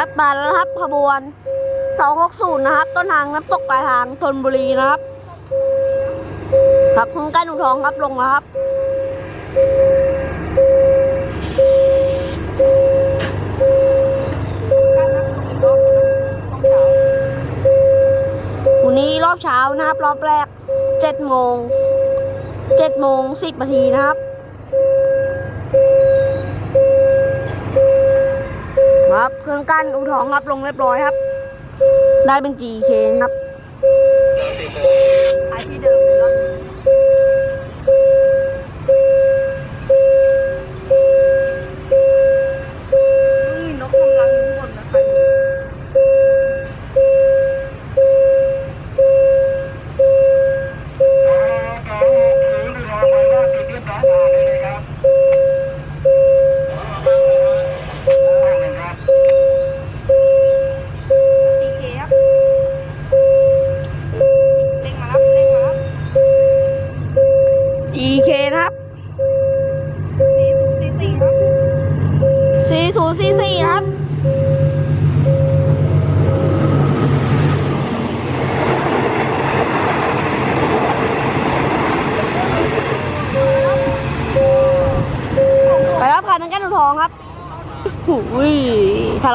รับมาแล้วนะครับขบวน 260 นะครับ ต้นทางน้ำตกปลายทางธนบุรีนะครับ ครับคุณใกล้หนุ่มทองครับลงแล้วครับวันนี้รอบเช้านะครับ รอบแรก 7 โมง 7 โมง 10นาทีนะครับ ครับเครื่องกั้นอูทองครับลงเรียบร้อยครับ ได้เป็น GK ครับไปที่เดิม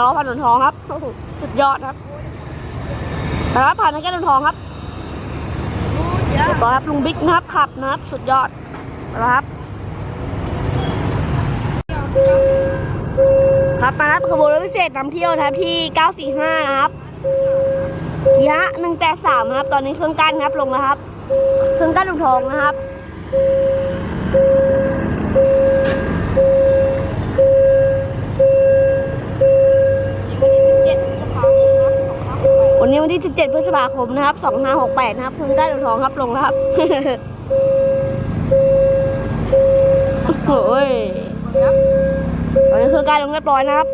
ลาะผ่านหนทองครับสุดยอดครับไปครับผ่านทางแก้วทองครับต่อครับลุงบิ๊กนะครับขับนะครับ สุดยอดไปแล้วครับครับมาครับขบวนรถพิเศษนำเที่ยวครับที่ 945 นะครับกีฮะหนึ่งแต่สามครับ ตอนนี้เครื่องกั้นครับลงแล้วครับ เครื่องกั้นลุงทองนะครับ วันที่ 17 พฤษภาคมนะครับ 2568 นะครับเพิ่งได้เหรียญทองครับลงแล้วครับโอ้ยตอนนี้คือการลงเรียบร้อยนะครับ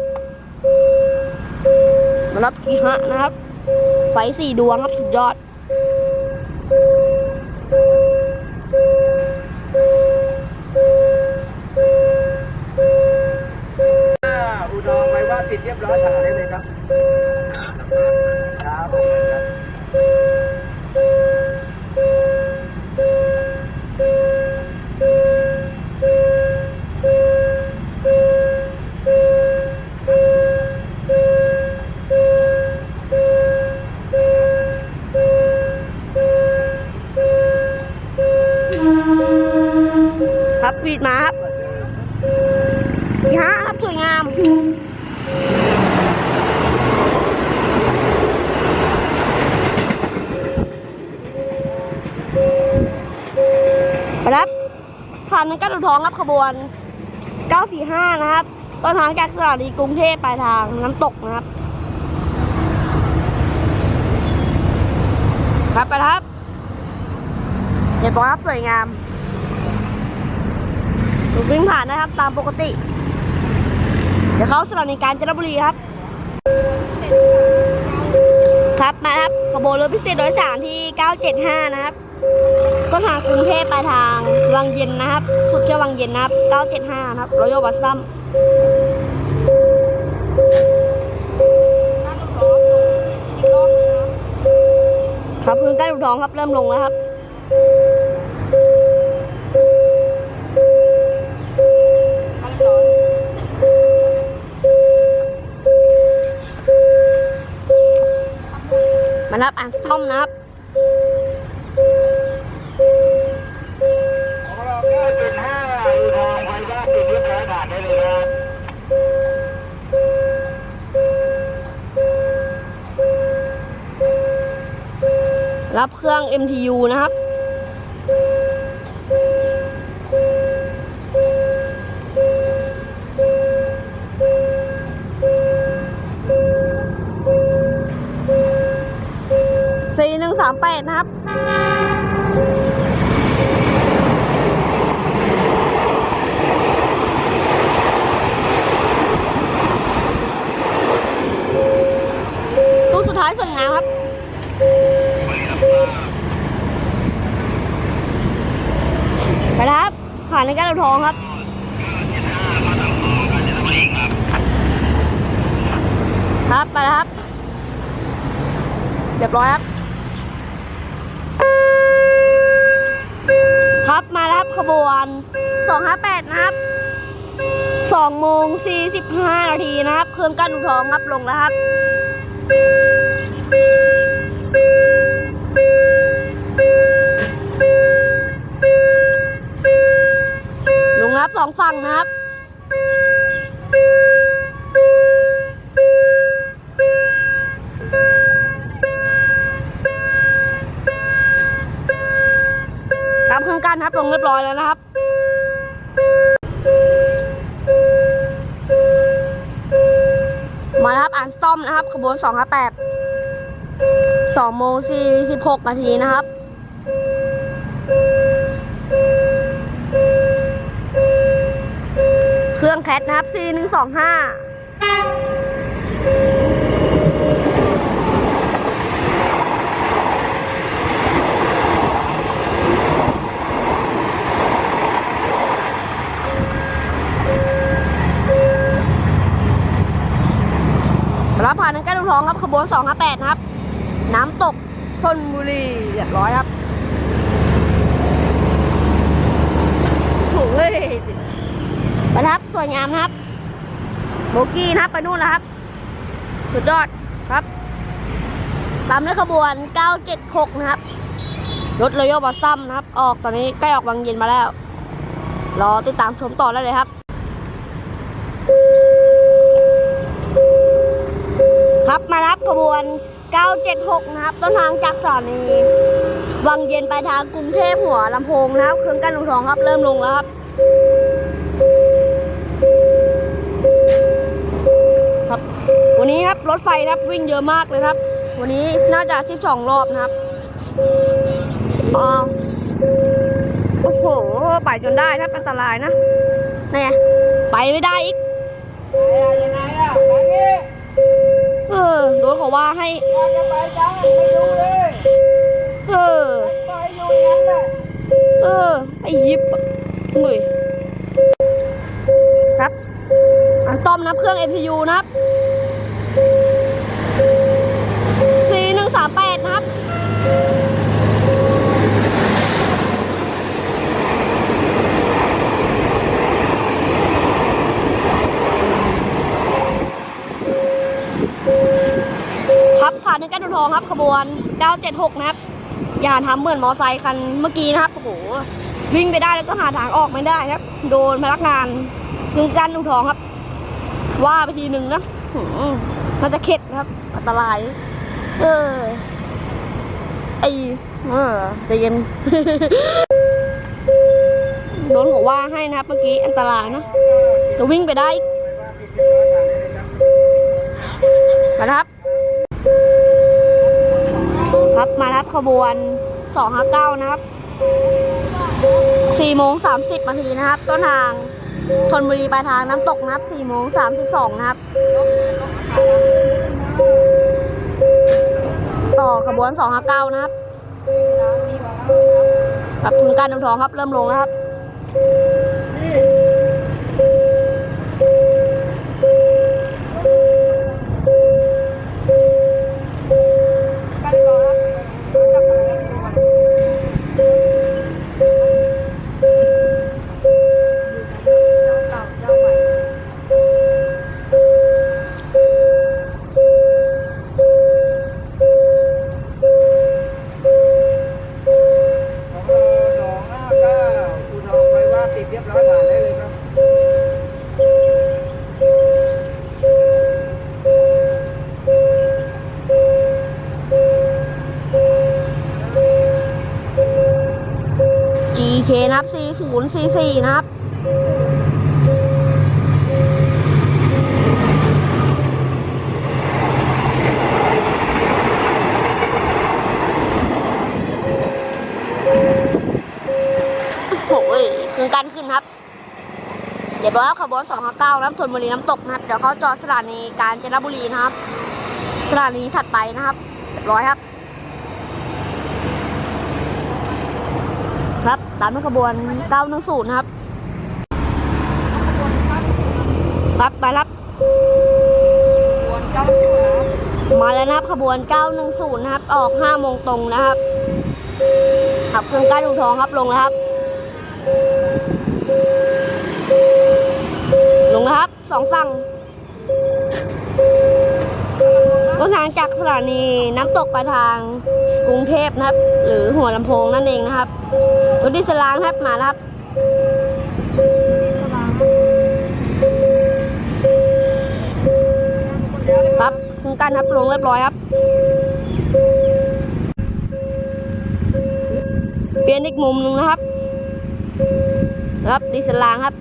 มารับกีฮะนะครับ ไฟสี่ดวงครับสุดยอดอุดรไว้ว่าติดเรียบร้อยถ่ายได้เลยครับ ครับผมครับ ครับปีดมาครับกีฮะครับสวยงาม ไปครับ ผ่านนันกัดทองครับขบวน 945 นะครับต้นทางจากสถานีกรุงเทพปลายทางน้ำตกนะครับ ครับไปครับเดี๋ยวบอกครับสวยงามรถวิ่งผ่านนะครับ ตามปกติ เดี๋ยวเขาสถานีกาญจนบุรีครับ ครับมาครับขบวนรถพิเศษโดยสารที่ 975 นะครับ ต้นทางกรุงเทพปลายทางวังเย็นนะครับ สุดแค่วังเย็นนะครับ 975 นะครับรอยัลบัสซัมครับพื้นใต้ลูกท้องครับ เริ่มลงแล้วครับมานับอ่างสตอมนะครับ รับเครื่อง MTU นะครับ สี่หนึ่งสามแปดนะครับตู้สุดท้ายสวยงามครับ ไป แล้วครับ ผ่านในการเราทองครับครับไปแล้วครับ เรียบร้อยครับ ครับมาแล้วครับขบวน 258 นะครับ2โมง45นาทีนะครับ เครื่องกั้นอุทองครับลงแล้วครับ ลงครับ สองฝั่งนะครับรับเครื่องกั้นครับลงเรียบร้อยแล้วนะครับมาครับอ่านสตอมนะครับขบวน258 2โมง46นาทีนะครับ เครื่องแคทนะครับ C หนึ่งสองห้ารับผ่านทางแก้วทองครับขบวน258นะครับ น้ำตกธนบุรีเรียบร้อยครับโอ้ย ประทับสวยงามครับโบกี้นะครับไปนู่นแล้วครับ สุดยอดครับตามด้วยขบวน 976 นะครับ รถร o ย a l บัสซัมนะครับ ออกตอนนี้ใกล้ออกวังเย็นมาแล้ว รอติดตามชมต่อได้เลยครับ ครับมารับขบวน 976 นะครับ ต้นทางจากสถานีวังเย็นไปทางกรุงเทพหัวลำโพงนะครับ เครื่องกั้นอุทองครับ เริ่มลงแล้วครับ วันนี้ค รับรถไฟนะครับวิ่งเยอะมากเลยครับ วันนี้น่าจะ 12 รอบนะครับอ๋อโอ้โห ไปจนได้ครับอันตรายนะเนี่ยไปไม่ได้อีกยังไงอะไปนี่เออโดนเขาว่าให้อยากจะไปจังไม่ดูเลยเออไปอยู่อย่างนั้นแหละเออไอ้ยิบอะเหนื่อยครับอันสตอมนะครับเครื่อง MCU นะครับ C138 นะครับ ครับผ่านถึงกันทองครับขบวน 976 นะครับ อย่าทำเหมือนมอไซคันเมื่อกี้นะครับโอ้โหวิ่งไปได้แล้วก็หาทางออกไม่ได้ครับ โดนพนักงานยึงกันอุทองครับ ว่าไปทีหนึ่งนะหื น่าจะเข็ดครับ อันตราย เออไอเออใจเย็นโดนเขาว่าให้นะครับ เมื่อกี้อันตรายนะจะวิ่งไปได้มาครับ ครับมาครับขบวน259นะครับ4โมง30นาทีนะครับ ต้นทาง ธนบุรีปลายทางน้ำตกนับ4โมง32นะครับ ต่อขบวน 259 นะครับครับทุนการดำทองครับเริ่มลงนะครับ ติดเรียบร้อยผ่านได้เลยครับเคนะครับ 4044 นะครับ โอ้ยเครื่องกันขึ้นครับ เดี๋ยวบอกว่าขบวน259น้ำธนบุรีน้ำตกนะครับ เดี๋ยวเขาจอดสถานีกาญจนบุรีนะครับ สถานีถัดไปนะครับเรียบร้อยครับ ครับตามด้วยขบวน910นะครับครับไปครับวนเจ้าอยู่นะมาแล้วนะครับขบวน 910 นะครับ ออก5โมงตรงนะครับขับเครื่องก้านอูทองครับลงแล้วครับ ลงครับสองฝั่งต้นทางจากสถานีน้ำตกปลาทางกรุงเทพนะครับ หรือหัวลำโพงนั่นเองนะครับรถดิสลางครับมาครับครับครื่องกันครับลงเรียบร้อยครับ เปลี่ยนอีกมุมหนึงนะครับ ครับดิสลางครับ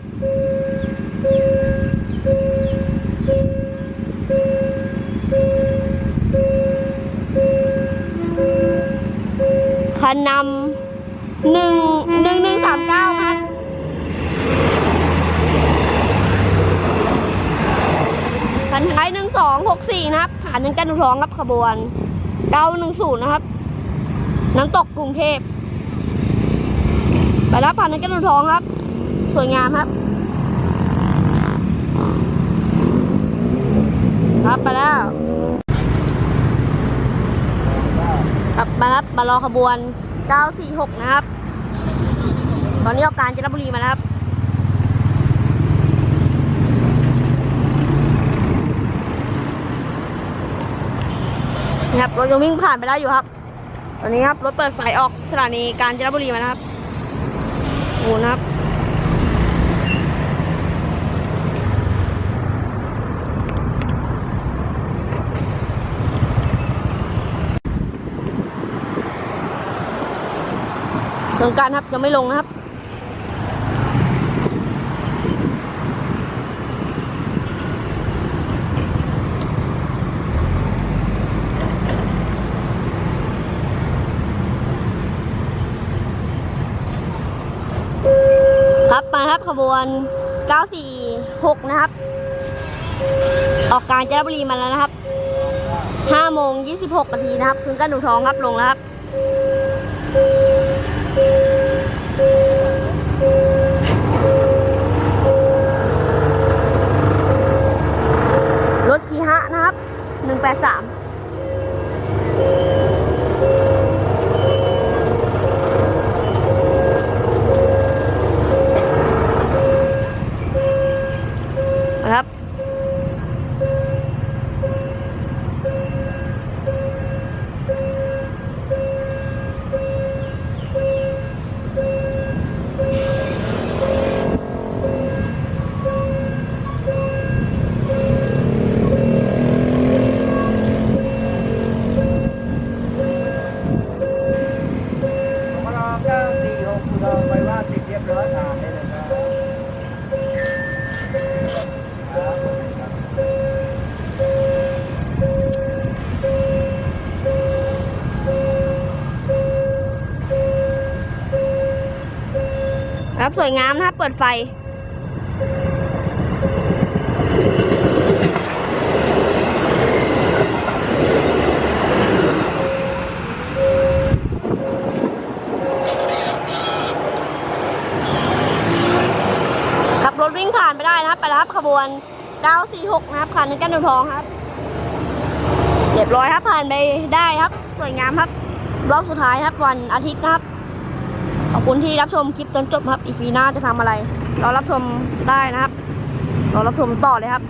คันนำหนึ่งหนึ่งหนึ่งสามเก้าครับคันท้ายหนึ่งสองหกสี่นะครับผ่านหนึ่งกันทองครับขบวนเก้าหนึ่งศูนย์นะครับ น้ำตกกรุงเทพไปแล้วผ่านหนึ่งกันทองครับ สวยงามครับ ครับไปแล้วครับมาครับมารอขบวน 946 นะครับ ตอนนี้ออกการจันทบุรีมาแล้วครับนะครับรถยังวิ่งผ่านไปได้อยู่ครับ ตอนนี้ครับรถเปิดไฟออกสถานีกาญจนบุรีมานะครับโอ้นะครับ เครงการครับยังไม่ลงนะครับ ครับมาครับขบวน 946 นะครับ ออกการจันทบุรีมาแล้วนะครับ5โมง26นาทีนะครับคืนกันหนูทองครับลงแล้วครับ รถคีฮะนะครับ 183 เก้าสี่หกอุดรไว้ว่าติดเรียบร้อยทามได้เลยครับครับครับสวยงามนะครับเปิดไฟ ขับรถวิ่งผ่านไปได้ นะครับ ขบวน 946 นะครับผ่านกันทองครับเรียบร้อยครับผ่านไปได้ครับสวยงามครับรอบสุดท้ายครับวันอาทิตย์นะครับขอบคุณที่รับชมคลิปจนจบครับอีพีหน้าจะทำอะไรรอรับชมได้นะครับรอรับชมต่อเลยครับ